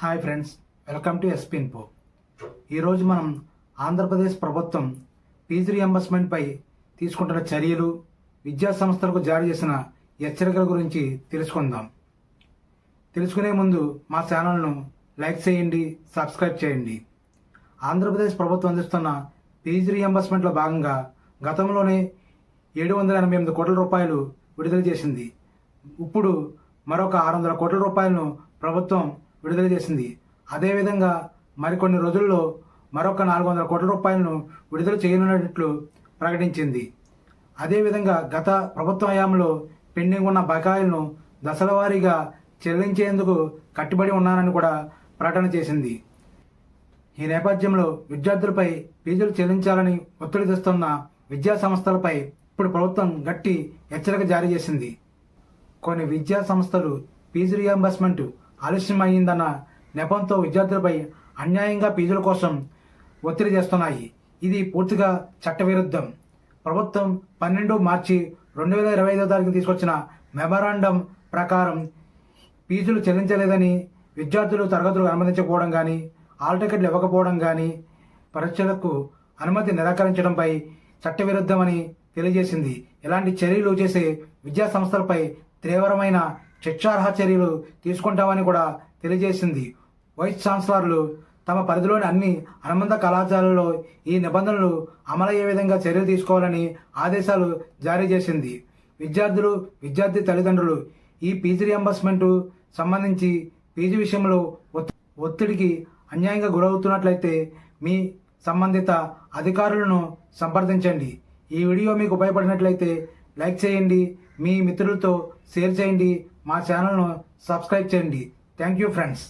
Hi friends welcome to ఎస్పిన్పో ఈరోజు మనం ఆంధ్రప్రదేశ్ ప్రభుత్వం ఫీజు రియంబర్స్మెంట్పై తీసుకుంటున్న చర్యలు విద్యా సంస్థలకు జారీ చేసిన హెచ్చరికల గురించి తెలుసుకుందాం. తెలుసుకునే ముందు మా ఛానల్ను లైక్ చేయండి సబ్స్క్రైబ్ చేయండి. ఆంధ్రప్రదేశ్ ప్రభుత్వం అందిస్తున్న ఫీజు రియంబర్స్మెంట్లో భాగంగా గతంలోనే ఏడు వందల ఎనభై ఎనిమిది కోట్ల రూపాయలు విడుదల చేసింది. ఇప్పుడు మరొక ఆరు వందల కోట్ల రూపాయలను ప్రభుత్వం విడుదల చేసింది. అదేవిధంగా మరికొన్ని రోజుల్లో మరొక నాలుగు వందల కోట్ల రూపాయలను విడుదల చేయనున్నట్లు ప్రకటించింది. అదేవిధంగా గత ప్రభుత్వ హయాంలో పెండింగ్ ఉన్న బకాయిలను దశల వారీగా చెల్లించేందుకు కట్టుబడి ఉన్నానని కూడా ప్రకటన చేసింది. ఈ నేపథ్యంలో విద్యార్థులపై ఫీజులు చెల్లించాలని ఒత్తిడి తెస్తున్న విద్యా సంస్థలపై ఇప్పుడు ప్రభుత్వం గట్టి హెచ్చరిక జారీ చేసింది. కొన్ని విద్యా సంస్థలు ఫీజు రియంబర్స్మెంట్ ఆలస్యం నెపంతో విద్యార్థులపై అన్యాయంగా ఫీజుల కోసం ఒత్తిడి చేస్తున్నాయి. ఇది పూర్తిగా చట్టవిరుద్ధం. ప్రభుత్వం పన్నెండు మార్చి రెండు వేల ఇరవై ఐదో తారీఖు తీసుకొచ్చిన మెమరాండం ప్రకారం ఫీజులు చెల్లించలేదని విద్యార్థులు తరగతులు అనుమతించకపోవడం కానీ హాల్ టికెట్లు ఇవ్వకపోవడం కానీ పరీక్షలకు అనుమతి నిరాకరించడంపై చట్టవిరుద్ధమని తెలియజేసింది. ఇలాంటి చర్యలు చేసే విద్యా సంస్థలపై తీవ్రమైన శిక్షార్హ చర్యలు తీసుకుంటామని కూడా తెలియజేసింది. వైస్ ఛాన్సలర్లు తమ పరిధిలోని అన్ని అనుబంధ కళాశాలలో ఈ నిబంధనలు అమలయ్యే విధంగా చర్యలు తీసుకోవాలని ఆదేశాలు జారీ చేసింది. విద్యార్థులు విద్యార్థి తల్లిదండ్రులు ఈ ఫీజు రియంబర్స్మెంట్ సంబంధించి ఫీజు విషయంలో ఒత్- ఒత్తిడికి అన్యాయంగా గురవుతున్నట్లయితే మీ సంబంధిత అధికారులను సంప్రదించండి. ఈ వీడియో మీకు ఉపయోగపడినట్లయితే లైక్ చేయండి. మీ మిత్రులతో షేర్ చేయండి. మా ఛానల్ను సబ్స్క్రైబ్ చేయండి. Thank you friends